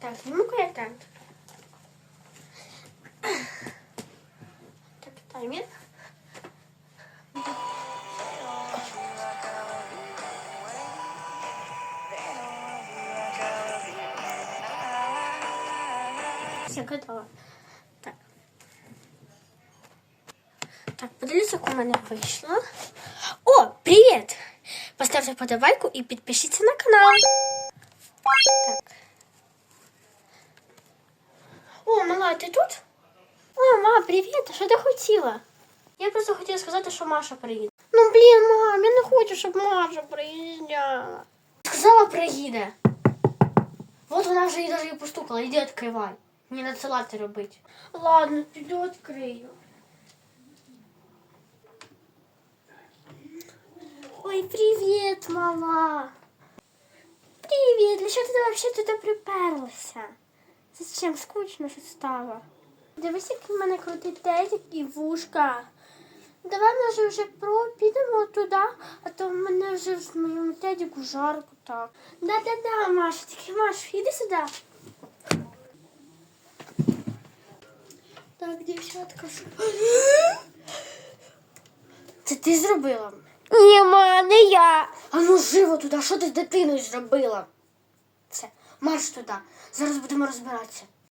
Так, зніму контент. Так, таймер. Все, готово. Так. Так, подивіться, як у мене вийшло. О, привіт! Поставте подобайку і підпишіться на канал. ти тут? О, ма, привіт, а що ти хотіла? Я просто хотіла сказати, що Маша приїде. Ну, блін, мам, я не хочу, щоб Маша приїжджала. Сказала, приїде. Вот вона вже і даже і постукала. Іди відкривай. Мені на салати робити. Ладно, піду відкрию. Ой, привіт, мала. Привіт, для чого ти вообще туди приперлася? Зачем скучно що стало? Дивись, який в мене крутий тезик і вушка. Давай може вже про підемо туди, а то в мене вже в моєму тедіку жарко так. Да-да-да, Маша, тільки Маш, іди сюди. Так, дівчатка. Це ти зробила? Ні, ма, не я. А ну живо туди, що ти з дитиною зробила? Все, марш туди. Зараз будемо розбиратися.